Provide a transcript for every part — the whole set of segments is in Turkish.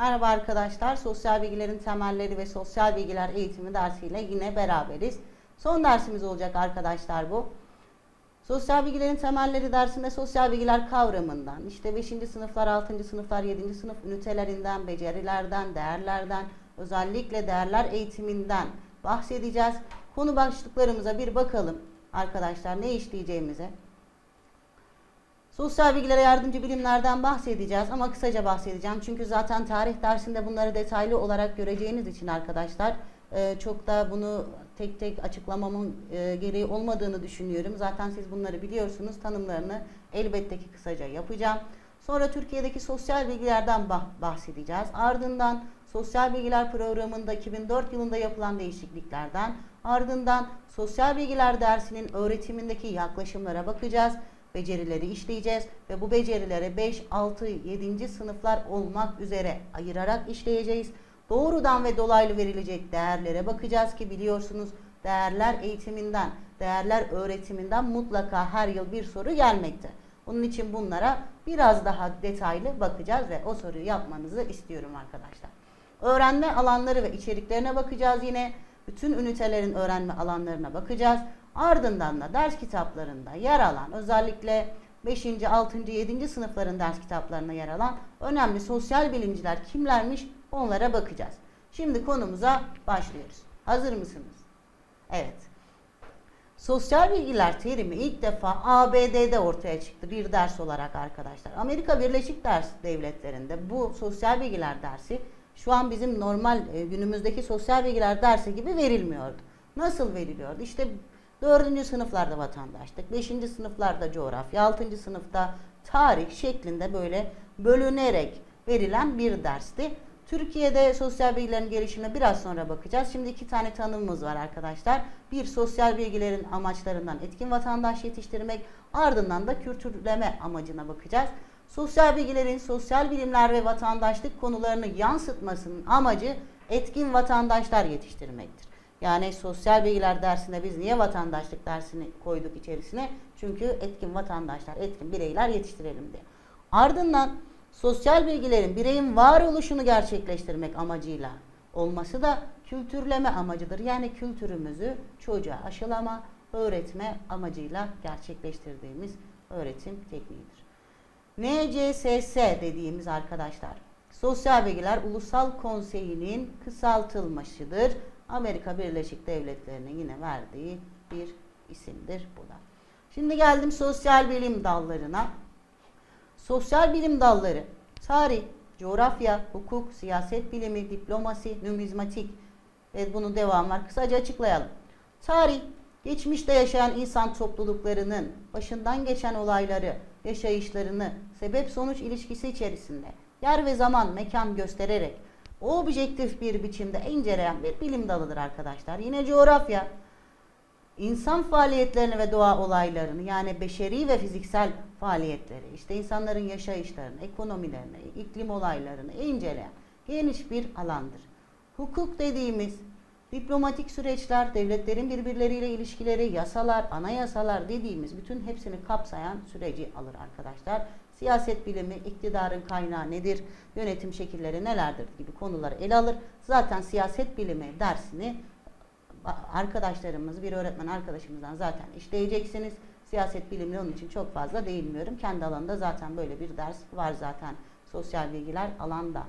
Merhaba arkadaşlar. Sosyal bilgilerin temelleri ve sosyal bilgiler eğitimi dersiyle yine beraberiz. Son dersimiz olacak arkadaşlar bu. Sosyal bilgilerin temelleri dersinde sosyal bilgiler kavramından, işte 5. sınıflar, 6. sınıflar, 7. sınıf ünitelerinden, becerilerden, değerlerden, özellikle değerler eğitiminden bahsedeceğiz. Konu başlıklarımıza bir bakalım arkadaşlar ne işleyeceğimize. Sosyal bilgilere yardımcı bilimlerden bahsedeceğiz ama kısaca bahsedeceğim. Çünkü zaten tarih dersinde bunları detaylı olarak göreceğiniz için arkadaşlar e, çok da bunu tek tek açıklamamın e, gereği olmadığını düşünüyorum. Zaten siz bunları biliyorsunuz. Tanımlarını elbette ki kısaca yapacağım. Sonra Türkiye'deki sosyal bilgilerden bah- bahsedeceğiz. Ardından Sosyal Bilgiler Programı'nda 2004 yılında yapılan değişikliklerden, ardından Sosyal Bilgiler dersinin öğretimindeki yaklaşımlara bakacağız becerileri işleyeceğiz ve bu becerileri 5, 6, 7. sınıflar olmak üzere ayırarak işleyeceğiz. Doğrudan ve dolaylı verilecek değerlere bakacağız ki biliyorsunuz değerler eğitiminden, değerler öğretiminden mutlaka her yıl bir soru gelmekte. Onun için bunlara biraz daha detaylı bakacağız ve o soruyu yapmanızı istiyorum arkadaşlar. Öğrenme alanları ve içeriklerine bakacağız yine. Bütün ünitelerin öğrenme alanlarına bakacağız. Ardından da ders kitaplarında yer alan özellikle 5. 6. 7. sınıfların ders kitaplarına yer alan önemli sosyal bilimciler kimlermiş onlara bakacağız. Şimdi konumuza başlıyoruz. Hazır mısınız? Evet. Sosyal bilgiler terimi ilk defa ABD'de ortaya çıktı bir ders olarak arkadaşlar. Amerika Birleşik Ders Devletleri'nde bu sosyal bilgiler dersi şu an bizim normal e, günümüzdeki sosyal bilgiler dersi gibi verilmiyordu. Nasıl veriliyordu? İşte 4. sınıflarda vatandaşlık, 5. sınıflarda coğrafya, 6. sınıfta tarih şeklinde böyle bölünerek verilen bir dersti. Türkiye'de sosyal bilgilerin gelişimine biraz sonra bakacağız. Şimdi iki tane tanımımız var arkadaşlar. Bir sosyal bilgilerin amaçlarından etkin vatandaş yetiştirmek, ardından da kültürleme amacına bakacağız. Sosyal bilgilerin sosyal bilimler ve vatandaşlık konularını yansıtmasının amacı etkin vatandaşlar yetiştirmektir. Yani sosyal bilgiler dersinde biz niye vatandaşlık dersini koyduk içerisine? Çünkü etkin vatandaşlar, etkin bireyler yetiştirelim diye. Ardından sosyal bilgilerin bireyin varoluşunu gerçekleştirmek amacıyla olması da kültürleme amacıdır. Yani kültürümüzü çocuğa aşılama, öğretme amacıyla gerçekleştirdiğimiz öğretim tekniğidir. NCSS dediğimiz arkadaşlar Sosyal Bilgiler Ulusal Konseyi'nin kısaltılmışıdır. Amerika Birleşik Devletleri'nin yine verdiği bir isimdir bu da. Şimdi geldim sosyal bilim dallarına. Sosyal bilim dalları tarih, coğrafya, hukuk, siyaset bilimi, diplomasi, numizmatik ve bunun devamı var. Kısaca açıklayalım. Tarih, geçmişte yaşayan insan topluluklarının başından geçen olayları, yaşayışlarını, sebep-sonuç ilişkisi içerisinde yer ve zaman, mekan göstererek objektif bir biçimde inceleyen bir bilim dalıdır arkadaşlar. Yine coğrafya, insan faaliyetlerini ve doğa olaylarını yani beşeri ve fiziksel faaliyetleri, işte insanların yaşayışlarını, ekonomilerini, iklim olaylarını inceleyen geniş bir alandır. Hukuk dediğimiz diplomatik süreçler, devletlerin birbirleriyle ilişkileri, yasalar, anayasalar dediğimiz bütün hepsini kapsayan süreci alır arkadaşlar. Siyaset bilimi, iktidarın kaynağı nedir, yönetim şekilleri nelerdir gibi konuları ele alır. Zaten siyaset bilimi dersini arkadaşlarımız, bir öğretmen arkadaşımızdan zaten işleyeceksiniz. Siyaset bilimini onun için çok fazla değinmiyorum. Kendi alanında zaten böyle bir ders var zaten sosyal bilgiler alanda.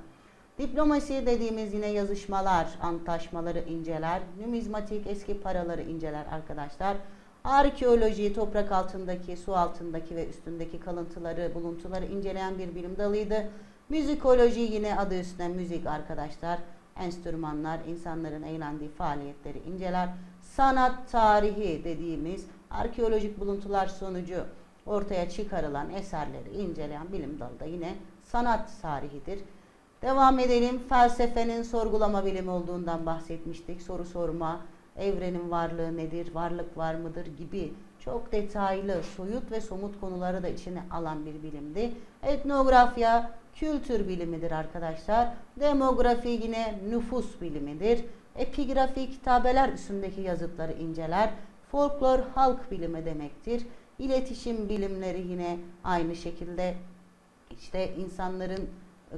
Diplomasi dediğimiz yine yazışmalar, antlaşmaları inceler. Numizmatik eski paraları inceler arkadaşlar. Arkeoloji toprak altındaki, su altındaki ve üstündeki kalıntıları, buluntuları inceleyen bir bilim dalıydı. Müzikoloji yine adı üstüne müzik arkadaşlar. Enstrümanlar, insanların eğlendiği faaliyetleri inceler. Sanat tarihi dediğimiz arkeolojik buluntular sonucu ortaya çıkarılan eserleri inceleyen bilim dalı da yine sanat tarihidir. Devam edelim. Felsefenin sorgulama bilimi olduğundan bahsetmiştik. Soru sorma, evrenin varlığı nedir, varlık var mıdır gibi çok detaylı, soyut ve somut konuları da içine alan bir bilimdi. Etnografya kültür bilimidir arkadaşlar. Demografi yine nüfus bilimidir. Epigrafi kitabeler üstündeki yazıtları inceler. Folklor halk bilimi demektir. İletişim bilimleri yine aynı şekilde işte insanların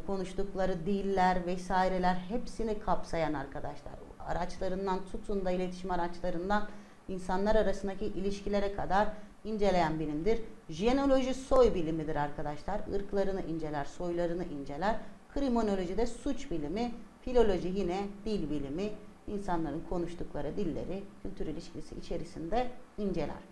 konuştukları diller vesaireler hepsini kapsayan arkadaşlar. Araçlarından tutun da iletişim araçlarından insanlar arasındaki ilişkilere kadar inceleyen bilimdir. Jenoloji soy bilimidir arkadaşlar. Irklarını inceler, soylarını inceler. Kriminoloji de suç bilimi, filoloji yine dil bilimi, insanların konuştukları dilleri kültür ilişkisi içerisinde inceler.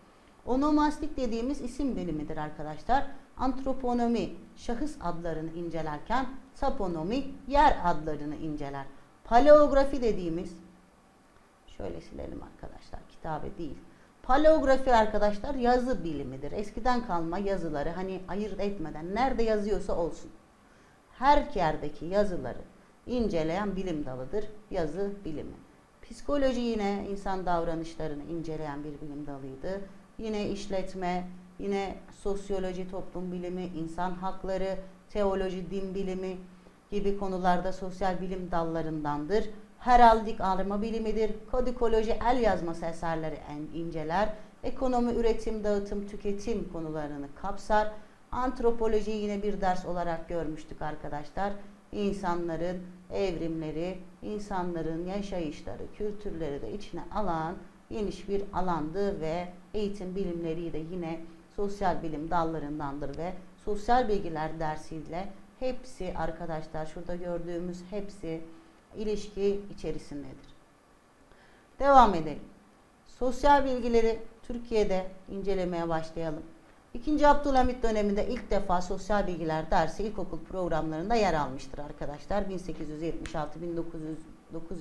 Onomastik dediğimiz isim bilimidir arkadaşlar. Antroponomi şahıs adlarını incelerken toponomi yer adlarını inceler. Paleografi dediğimiz şöyle silelim arkadaşlar kitabe değil. Paleografi arkadaşlar yazı bilimidir. Eskiden kalma yazıları hani ayırt etmeden nerede yazıyorsa olsun. Her yerdeki yazıları inceleyen bilim dalıdır yazı bilimi. Psikoloji yine insan davranışlarını inceleyen bir bilim dalıydı. Yine işletme, yine sosyoloji, toplum bilimi, insan hakları, teoloji, din bilimi gibi konularda sosyal bilim dallarındandır. Heraldik arama bilimidir. Kodikoloji el yazması eserleri en inceler. Ekonomi, üretim, dağıtım, tüketim konularını kapsar. Antropoloji yine bir ders olarak görmüştük arkadaşlar. İnsanların evrimleri, insanların yaşayışları, kültürleri de içine alan geniş bir alandı ve eğitim bilimleri de yine sosyal bilim dallarındandır ve sosyal bilgiler dersiyle hepsi arkadaşlar şurada gördüğümüz hepsi ilişki içerisindedir. Devam edelim. Sosyal bilgileri Türkiye'de incelemeye başlayalım. İkinci Abdülhamit döneminde ilk defa sosyal bilgiler dersi ilkokul programlarında yer almıştır arkadaşlar. 1876-1909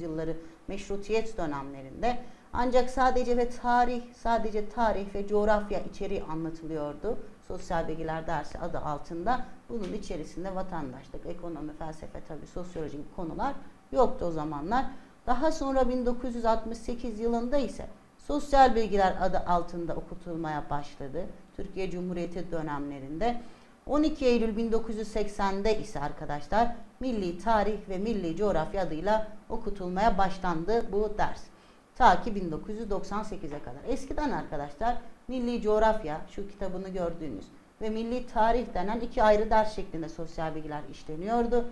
yılları meşrutiyet dönemlerinde. Ancak sadece ve tarih, sadece tarih ve coğrafya içeriği anlatılıyordu. Sosyal bilgiler dersi adı altında. Bunun içerisinde vatandaşlık, ekonomi, felsefe tabi sosyoloji gibi konular yoktu o zamanlar. Daha sonra 1968 yılında ise sosyal bilgiler adı altında okutulmaya başladı. Türkiye Cumhuriyeti dönemlerinde. 12 Eylül 1980'de ise arkadaşlar Milli Tarih ve Milli Coğrafya adıyla okutulmaya başlandı bu ders. Ta ki 1998'e kadar. Eskiden arkadaşlar Milli Coğrafya şu kitabını gördüğünüz ve Milli Tarih denen iki ayrı ders şeklinde sosyal bilgiler işleniyordu.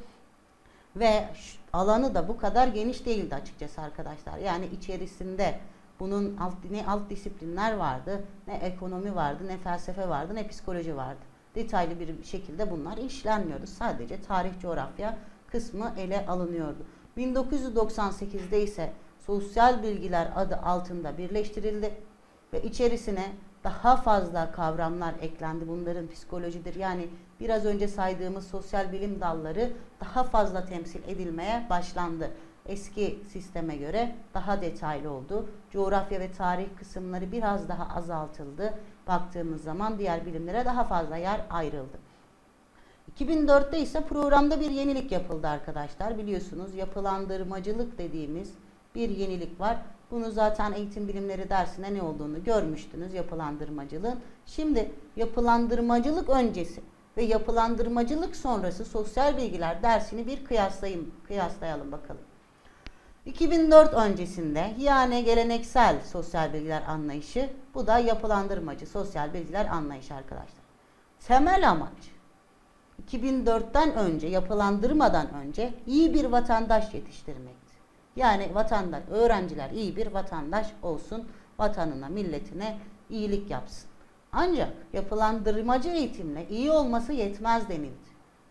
Ve alanı da bu kadar geniş değildi açıkçası arkadaşlar. Yani içerisinde bunun alt, ne alt disiplinler vardı, ne ekonomi vardı, ne felsefe vardı, ne psikoloji vardı. Detaylı bir şekilde bunlar işlenmiyordu. Sadece tarih, coğrafya kısmı ele alınıyordu. 1998'de ise sosyal bilgiler adı altında birleştirildi ve içerisine daha fazla kavramlar eklendi. Bunların psikolojidir. Yani biraz önce saydığımız sosyal bilim dalları daha fazla temsil edilmeye başlandı. Eski sisteme göre daha detaylı oldu. Coğrafya ve tarih kısımları biraz daha azaltıldı. Baktığımız zaman diğer bilimlere daha fazla yer ayrıldı. 2004'te ise programda bir yenilik yapıldı arkadaşlar. Biliyorsunuz yapılandırmacılık dediğimiz bir yenilik var. Bunu zaten eğitim bilimleri dersinde ne olduğunu görmüştünüz yapılandırmacılığın. Şimdi yapılandırmacılık öncesi ve yapılandırmacılık sonrası sosyal bilgiler dersini bir kıyaslayayım, kıyaslayalım bakalım. 2004 öncesinde yani geleneksel sosyal bilgiler anlayışı, bu da yapılandırmacı sosyal bilgiler anlayışı arkadaşlar. Temel amaç 2004'ten önce, yapılandırmadan önce iyi bir vatandaş yetiştirmekti. Yani vatandaş, öğrenciler iyi bir vatandaş olsun, vatanına, milletine iyilik yapsın. Ancak yapılandırmacı eğitimle iyi olması yetmez denildi.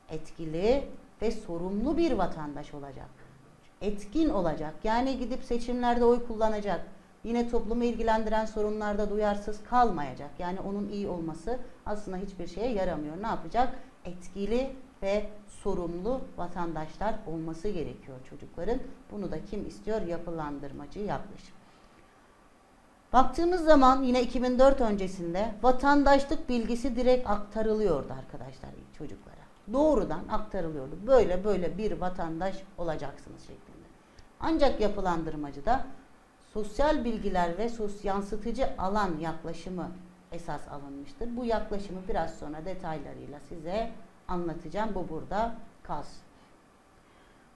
Etkili ve sorumlu bir vatandaş olacak. Etkin olacak. Yani gidip seçimlerde oy kullanacak. Yine toplumu ilgilendiren sorunlarda duyarsız kalmayacak. Yani onun iyi olması aslında hiçbir şeye yaramıyor. Ne yapacak? Etkili ve sorumlu vatandaşlar olması gerekiyor çocukların. Bunu da kim istiyor? Yapılandırmacı yaklaşım. Baktığımız zaman yine 2004 öncesinde vatandaşlık bilgisi direkt aktarılıyordu arkadaşlar çocuklara. Doğrudan aktarılıyordu. Böyle böyle bir vatandaş olacaksınız şeklinde. Ancak yapılandırmacıda sosyal bilgiler ve sos yansıtıcı alan yaklaşımı esas alınmıştır. Bu yaklaşımı biraz sonra detaylarıyla size anlatacağım. Bu burada kalsın.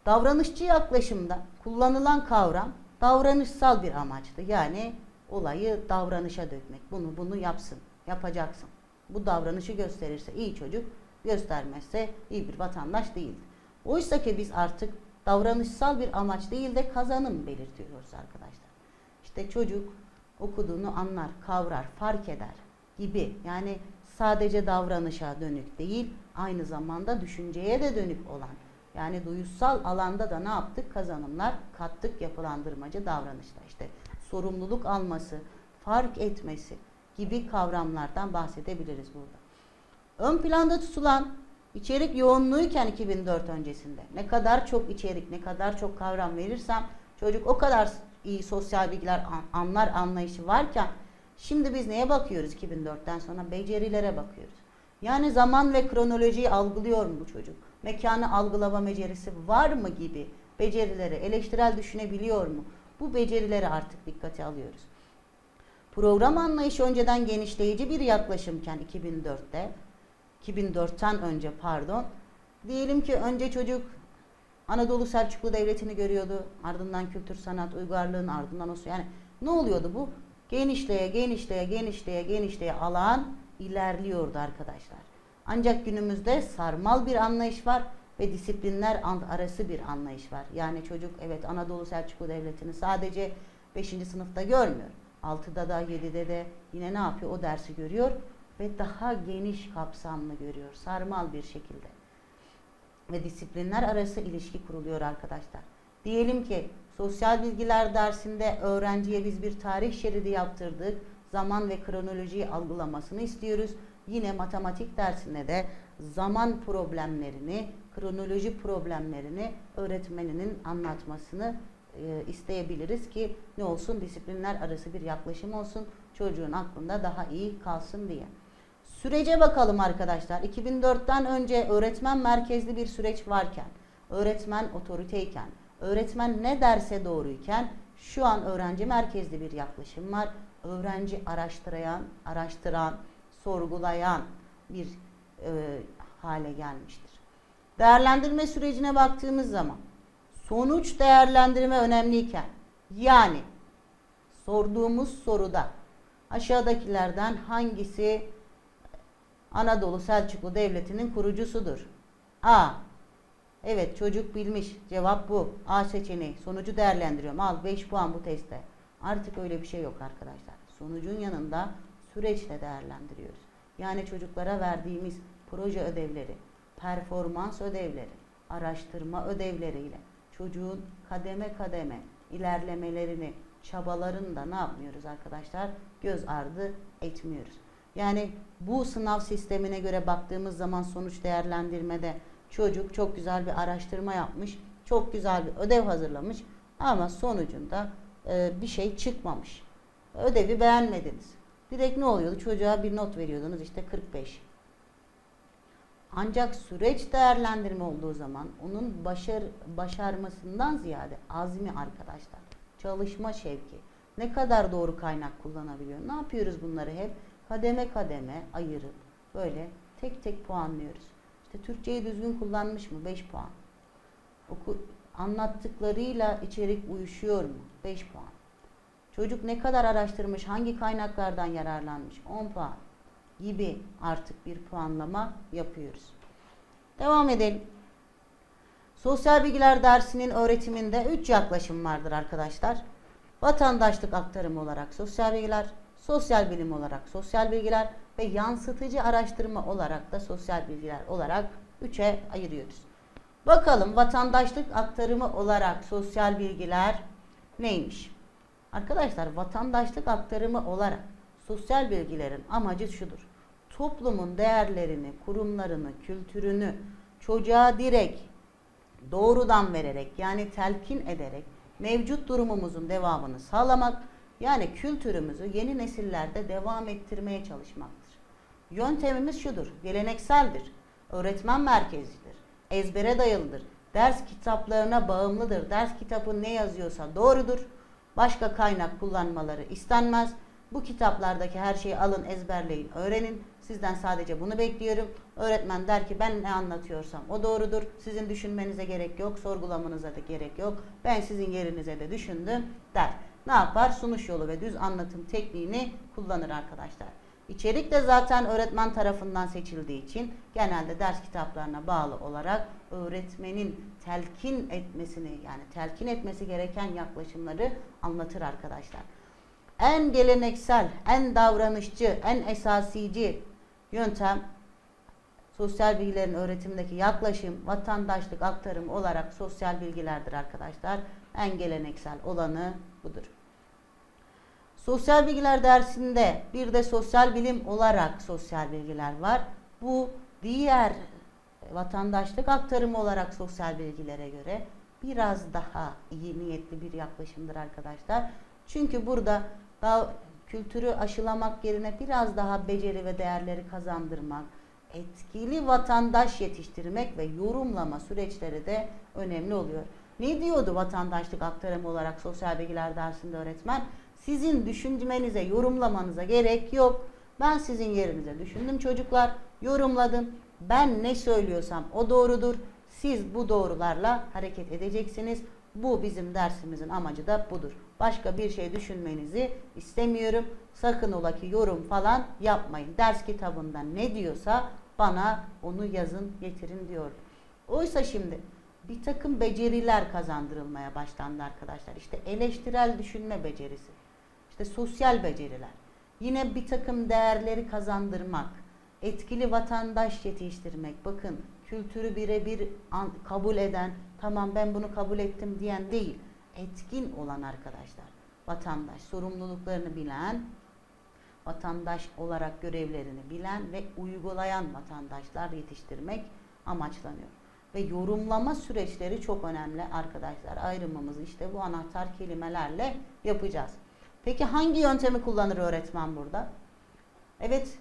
Davranışçı yaklaşımda kullanılan kavram davranışsal bir amaçtı. Yani olayı davranışa dökmek. Bunu bunu yapsın, yapacaksın. Bu davranışı gösterirse iyi çocuk, göstermezse iyi bir vatandaş değildir. Oysa ki biz artık davranışsal bir amaç değil de kazanım belirtiyoruz arkadaşlar. İşte çocuk okuduğunu anlar, kavrar, fark eder gibi. Yani sadece davranışa dönük değil, aynı zamanda düşünceye de dönük olan. Yani duyusal alanda da ne yaptık? Kazanımlar kattık yapılandırmacı davranışta. İşte sorumluluk alması, fark etmesi gibi kavramlardan bahsedebiliriz burada. Ön planda tutulan içerik yoğunluğuyken 2004 öncesinde ne kadar çok içerik, ne kadar çok kavram verirsem çocuk o kadar iyi sosyal bilgiler an- anlar anlayışı varken şimdi biz neye bakıyoruz 2004'ten sonra? Becerilere bakıyoruz. Yani zaman ve kronolojiyi algılıyor mu bu çocuk? Mekanı algılama becerisi var mı gibi becerileri eleştirel düşünebiliyor mu? Bu becerileri artık dikkate alıyoruz. Program anlayışı önceden genişleyici bir yaklaşımken 2004'te 2004'ten önce pardon. Diyelim ki önce çocuk Anadolu Selçuklu Devleti'ni görüyordu. Ardından kültür sanat uygarlığın ardından o yani ne oluyordu bu? Genişleye genişleye genişleye genişleye alan ilerliyordu arkadaşlar. Ancak günümüzde sarmal bir anlayış var ve disiplinler arası bir anlayış var. Yani çocuk evet Anadolu Selçuklu Devleti'ni sadece 5. sınıfta görmüyor. 6'da da 7'de de yine ne yapıyor? O dersi görüyor ve daha geniş kapsamlı görüyor. Sarmal bir şekilde. Ve disiplinler arası ilişki kuruluyor arkadaşlar. Diyelim ki sosyal bilgiler dersinde öğrenciye biz bir tarih şeridi yaptırdık. Zaman ve kronolojiyi algılamasını istiyoruz. Yine matematik dersinde de zaman problemlerini, kronoloji problemlerini öğretmeninin anlatmasını e, isteyebiliriz ki ne olsun disiplinler arası bir yaklaşım olsun çocuğun aklında daha iyi kalsın diye. Sürece bakalım arkadaşlar. 2004'ten önce öğretmen merkezli bir süreç varken, öğretmen otoriteyken, öğretmen ne derse doğruyken şu an öğrenci merkezli bir yaklaşım var. Öğrenci araştıran, araştıran, sorgulayan bir e, hale gelmiştir. Değerlendirme sürecine baktığımız zaman sonuç değerlendirme önemliyken yani sorduğumuz soruda aşağıdakilerden hangisi Anadolu Selçuklu Devleti'nin kurucusudur? A. Evet çocuk bilmiş. Cevap bu. A seçeneği. Sonucu değerlendiriyorum. Al 5 puan bu testte. Artık öyle bir şey yok arkadaşlar. Sonucun yanında süreçle değerlendiriyoruz. Yani çocuklara verdiğimiz proje ödevleri, performans ödevleri, araştırma ödevleriyle çocuğun kademe kademe ilerlemelerini, çabalarını da ne yapmıyoruz arkadaşlar? Göz ardı etmiyoruz. Yani bu sınav sistemine göre baktığımız zaman sonuç değerlendirmede çocuk çok güzel bir araştırma yapmış, çok güzel bir ödev hazırlamış ama sonucunda e, bir şey çıkmamış. Ödevi beğenmediniz. Direkt ne oluyordu? Çocuğa bir not veriyordunuz işte 45. Ancak süreç değerlendirme olduğu zaman onun başar, başarmasından ziyade azmi arkadaşlar, çalışma şevki, ne kadar doğru kaynak kullanabiliyor. Ne yapıyoruz bunları hep? Kademe kademe ayırıp böyle tek tek puanlıyoruz. İşte Türkçeyi düzgün kullanmış mı? 5 puan. Oku, anlattıklarıyla içerik uyuşuyor mu? 5 puan. Çocuk ne kadar araştırmış, hangi kaynaklardan yararlanmış? 10 puan gibi artık bir puanlama yapıyoruz. Devam edelim. Sosyal bilgiler dersinin öğretiminde 3 yaklaşım vardır arkadaşlar. Vatandaşlık aktarımı olarak sosyal bilgiler, sosyal bilim olarak sosyal bilgiler ve yansıtıcı araştırma olarak da sosyal bilgiler olarak 3'e ayırıyoruz. Bakalım vatandaşlık aktarımı olarak sosyal bilgiler neymiş? Arkadaşlar vatandaşlık aktarımı olarak sosyal bilgilerin amacı şudur. Toplumun değerlerini, kurumlarını, kültürünü çocuğa direkt doğrudan vererek yani telkin ederek mevcut durumumuzun devamını sağlamak yani kültürümüzü yeni nesillerde devam ettirmeye çalışmaktır. Yöntemimiz şudur, gelenekseldir, öğretmen merkezlidir, ezbere dayalıdır, ders kitaplarına bağımlıdır, ders kitabı ne yazıyorsa doğrudur, başka kaynak kullanmaları istenmez. Bu kitaplardaki her şeyi alın, ezberleyin, öğrenin. Sizden sadece bunu bekliyorum. Öğretmen der ki ben ne anlatıyorsam o doğrudur. Sizin düşünmenize gerek yok, sorgulamanıza da gerek yok. Ben sizin yerinize de düşündüm der. Ne yapar? Sunuş yolu ve düz anlatım tekniğini kullanır arkadaşlar. İçerik de zaten öğretmen tarafından seçildiği için genelde ders kitaplarına bağlı olarak öğretmenin telkin etmesini yani telkin etmesi gereken yaklaşımları anlatır arkadaşlar. En geleneksel, en davranışçı, en esasici yöntem sosyal bilgilerin öğretimindeki yaklaşım, vatandaşlık aktarımı olarak sosyal bilgilerdir arkadaşlar. En geleneksel olanı budur. Sosyal bilgiler dersinde bir de sosyal bilim olarak sosyal bilgiler var. Bu diğer vatandaşlık aktarımı olarak sosyal bilgilere göre biraz daha iyi niyetli bir yaklaşımdır arkadaşlar. Çünkü burada daha kültürü aşılamak yerine biraz daha beceri ve değerleri kazandırmak, etkili vatandaş yetiştirmek ve yorumlama süreçleri de önemli oluyor. Ne diyordu vatandaşlık aktarımı olarak sosyal bilgiler dersinde öğretmen? Sizin düşünmenize, yorumlamanıza gerek yok. Ben sizin yerinize düşündüm çocuklar, yorumladım. Ben ne söylüyorsam o doğrudur. Siz bu doğrularla hareket edeceksiniz. Bu bizim dersimizin amacı da budur. Başka bir şey düşünmenizi istemiyorum. Sakın ola ki yorum falan yapmayın. Ders kitabında ne diyorsa bana onu yazın, getirin diyor. Oysa şimdi bir takım beceriler kazandırılmaya başlandı arkadaşlar. İşte eleştirel düşünme becerisi, işte sosyal beceriler, yine bir takım değerleri kazandırmak, etkili vatandaş yetiştirmek. Bakın kültürü birebir kabul eden, tamam ben bunu kabul ettim diyen değil, etkin olan arkadaşlar. Vatandaş, sorumluluklarını bilen, vatandaş olarak görevlerini bilen ve uygulayan vatandaşlar yetiştirmek amaçlanıyor. Ve yorumlama süreçleri çok önemli arkadaşlar. Ayrımımızı işte bu anahtar kelimelerle yapacağız. Peki hangi yöntemi kullanır öğretmen burada? Evet,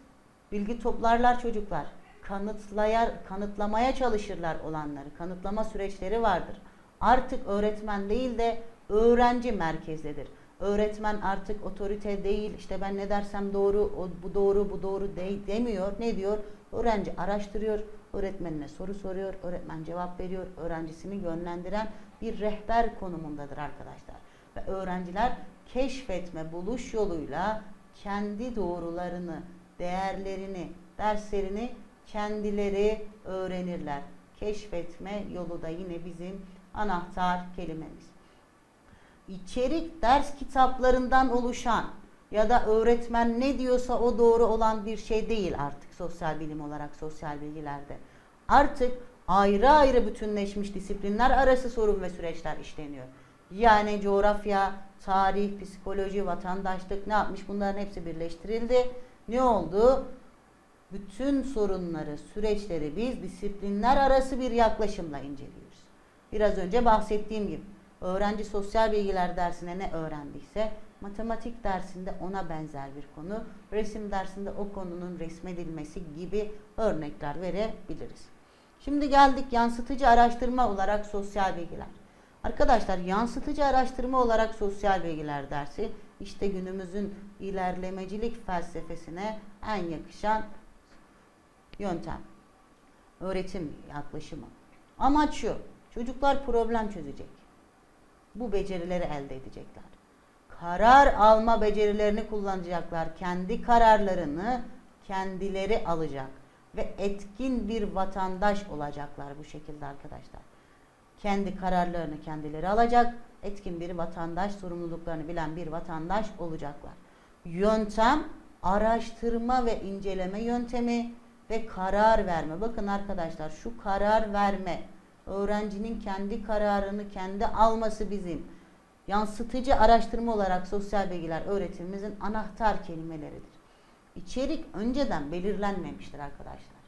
bilgi toplarlar çocuklar. Kanıtlayar, kanıtlamaya çalışırlar olanları. Kanıtlama süreçleri vardır. Artık öğretmen değil de öğrenci merkezdedir. Öğretmen artık otorite değil, işte ben ne dersem doğru, o, bu doğru, bu doğru de, demiyor. Ne diyor? Öğrenci araştırıyor, öğretmenine soru soruyor, öğretmen cevap veriyor, öğrencisini yönlendiren bir rehber konumundadır arkadaşlar. Ve öğrenciler keşfetme, buluş yoluyla kendi doğrularını, değerlerini, derslerini kendileri öğrenirler. Keşfetme yolu da yine bizim anahtar kelimemiz. İçerik ders kitaplarından oluşan ya da öğretmen ne diyorsa o doğru olan bir şey değil artık sosyal bilim olarak sosyal bilgilerde. Artık ayrı ayrı bütünleşmiş disiplinler arası sorun ve süreçler işleniyor. Yani coğrafya, tarih, psikoloji, vatandaşlık ne yapmış bunların hepsi birleştirildi. Ne oldu? Bütün sorunları, süreçleri biz disiplinler arası bir yaklaşımla inceliyoruz. Biraz önce bahsettiğim gibi öğrenci sosyal bilgiler dersine ne öğrendiyse matematik dersinde ona benzer bir konu, resim dersinde o konunun resmedilmesi gibi örnekler verebiliriz. Şimdi geldik yansıtıcı araştırma olarak sosyal bilgiler. Arkadaşlar yansıtıcı araştırma olarak sosyal bilgiler dersi işte günümüzün ilerlemecilik felsefesine en yakışan yöntem. Öğretim yaklaşımı. Amaç şu. Çocuklar problem çözecek. Bu becerileri elde edecekler. Karar alma becerilerini kullanacaklar. Kendi kararlarını kendileri alacak ve etkin bir vatandaş olacaklar bu şekilde arkadaşlar. Kendi kararlarını kendileri alacak, etkin bir vatandaş, sorumluluklarını bilen bir vatandaş olacaklar. Yöntem araştırma ve inceleme yöntemi ve karar verme. Bakın arkadaşlar şu karar verme öğrencinin kendi kararını kendi alması bizim yansıtıcı araştırma olarak sosyal bilgiler öğretimimizin anahtar kelimeleridir. İçerik önceden belirlenmemiştir arkadaşlar.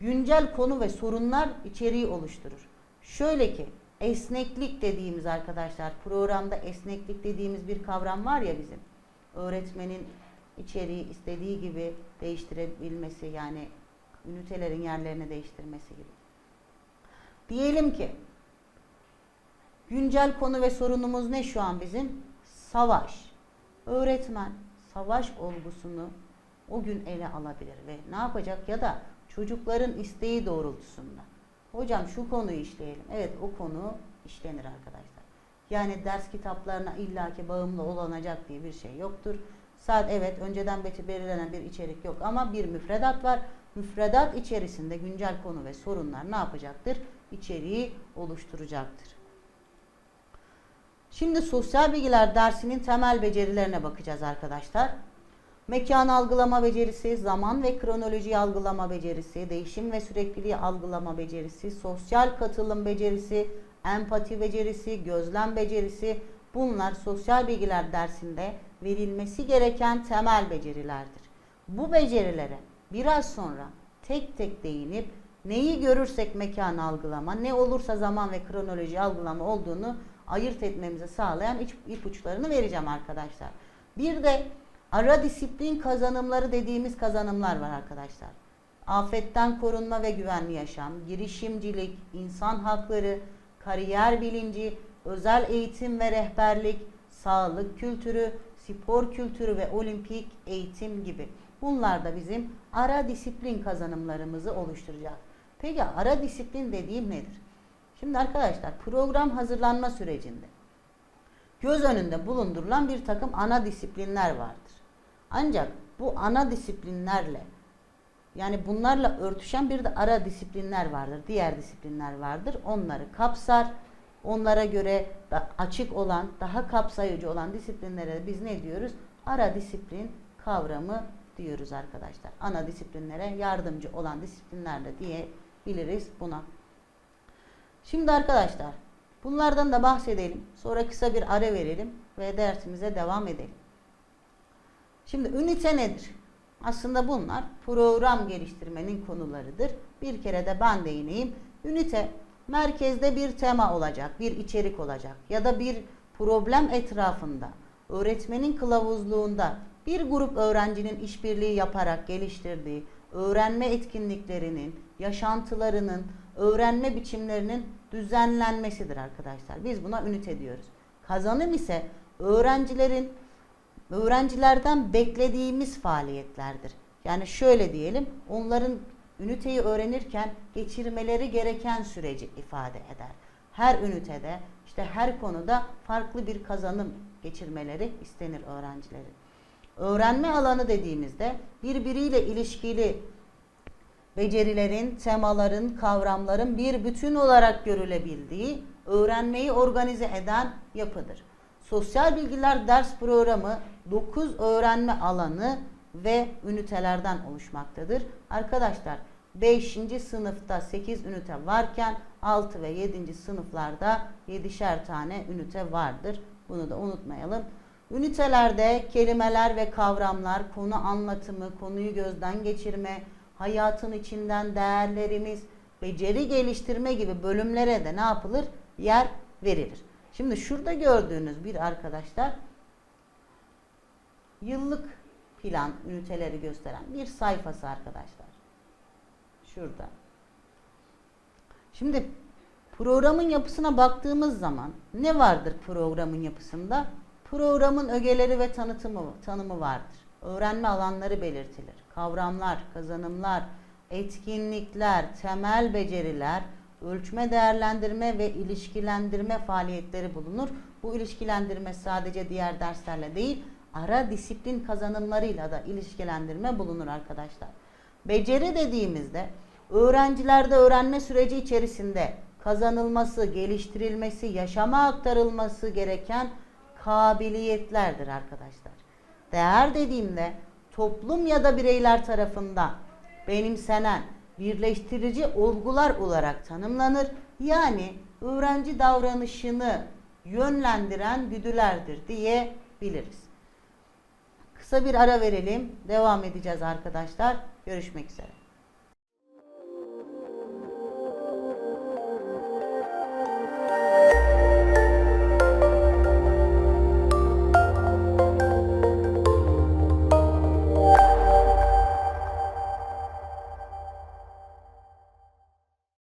Güncel konu ve sorunlar içeriği oluşturur. Şöyle ki esneklik dediğimiz arkadaşlar programda esneklik dediğimiz bir kavram var ya bizim. Öğretmenin içeriği istediği gibi değiştirebilmesi yani ünitelerin yerlerini değiştirmesi gibi. Diyelim ki güncel konu ve sorunumuz ne şu an bizim? Savaş. Öğretmen savaş olgusunu o gün ele alabilir ve ne yapacak ya da çocukların isteği doğrultusunda. Hocam şu konuyu işleyelim. Evet o konu işlenir arkadaşlar. Yani ders kitaplarına illaki bağımlı olunacak diye bir şey yoktur. Sadece evet önceden belirlenen bir içerik yok ama bir müfredat var. Müfredat içerisinde güncel konu ve sorunlar ne yapacaktır? İçeriği oluşturacaktır. Şimdi sosyal bilgiler dersinin temel becerilerine bakacağız arkadaşlar. Mekan algılama becerisi, zaman ve kronoloji algılama becerisi, değişim ve sürekliliği algılama becerisi, sosyal katılım becerisi, empati becerisi, gözlem becerisi bunlar sosyal bilgiler dersinde verilmesi gereken temel becerilerdir. Bu becerilere biraz sonra tek tek değinip neyi görürsek mekan algılama, ne olursa zaman ve kronoloji algılama olduğunu ayırt etmemizi sağlayan ipuçlarını vereceğim arkadaşlar. Bir de ara disiplin kazanımları dediğimiz kazanımlar var arkadaşlar. Afetten korunma ve güvenli yaşam, girişimcilik, insan hakları, kariyer bilinci, özel eğitim ve rehberlik, sağlık kültürü, spor kültürü ve olimpik eğitim gibi. Bunlar da bizim ara disiplin kazanımlarımızı oluşturacak. Peki ara disiplin dediğim nedir? Şimdi arkadaşlar program hazırlanma sürecinde göz önünde bulundurulan bir takım ana disiplinler vardır. Ancak bu ana disiplinlerle yani bunlarla örtüşen bir de ara disiplinler vardır. Diğer disiplinler vardır. Onları kapsar. Onlara göre da açık olan, daha kapsayıcı olan disiplinlere biz ne diyoruz? Ara disiplin kavramı diyoruz arkadaşlar. Ana disiplinlere yardımcı olan disiplinler de diyebiliriz buna. Şimdi arkadaşlar bunlardan da bahsedelim. Sonra kısa bir ara verelim ve dersimize devam edelim. Şimdi ünite nedir? Aslında bunlar program geliştirmenin konularıdır. Bir kere de ben değineyim. Ünite merkezde bir tema olacak, bir içerik olacak ya da bir problem etrafında öğretmenin kılavuzluğunda bir grup öğrencinin işbirliği yaparak geliştirdiği öğrenme etkinliklerinin, yaşantılarının, öğrenme biçimlerinin düzenlenmesidir arkadaşlar. Biz buna ünite diyoruz. Kazanım ise öğrencilerin öğrencilerden beklediğimiz faaliyetlerdir. Yani şöyle diyelim, onların üniteyi öğrenirken geçirmeleri gereken süreci ifade eder. Her ünitede, işte her konuda farklı bir kazanım geçirmeleri istenir öğrencilerin. Öğrenme alanı dediğimizde birbiriyle ilişkili becerilerin, temaların, kavramların bir bütün olarak görülebildiği, öğrenmeyi organize eden yapıdır. Sosyal bilgiler ders programı 9 öğrenme alanı ve ünitelerden oluşmaktadır. Arkadaşlar 5. sınıfta 8 ünite varken 6 ve 7. sınıflarda 7'şer tane ünite vardır. Bunu da unutmayalım. Ünitelerde kelimeler ve kavramlar, konu anlatımı, konuyu gözden geçirme, hayatın içinden değerlerimiz, beceri geliştirme gibi bölümlere de ne yapılır? Yer verilir. Şimdi şurada gördüğünüz bir arkadaşlar yıllık plan üniteleri gösteren bir sayfası arkadaşlar. Şurada. Şimdi programın yapısına baktığımız zaman ne vardır programın yapısında? Programın ögeleri ve tanıtımı, tanımı vardır. Öğrenme alanları belirtilir. Kavramlar, kazanımlar, etkinlikler, temel beceriler, ölçme, değerlendirme ve ilişkilendirme faaliyetleri bulunur. Bu ilişkilendirme sadece diğer derslerle değil, ara disiplin kazanımlarıyla da ilişkilendirme bulunur arkadaşlar. Beceri dediğimizde öğrencilerde öğrenme süreci içerisinde kazanılması, geliştirilmesi, yaşama aktarılması gereken kabiliyetlerdir arkadaşlar. Değer dediğimde toplum ya da bireyler tarafından benimsenen birleştirici olgular olarak tanımlanır. Yani öğrenci davranışını yönlendiren güdülerdir diyebiliriz. Kısa bir ara verelim. Devam edeceğiz arkadaşlar. Görüşmek üzere.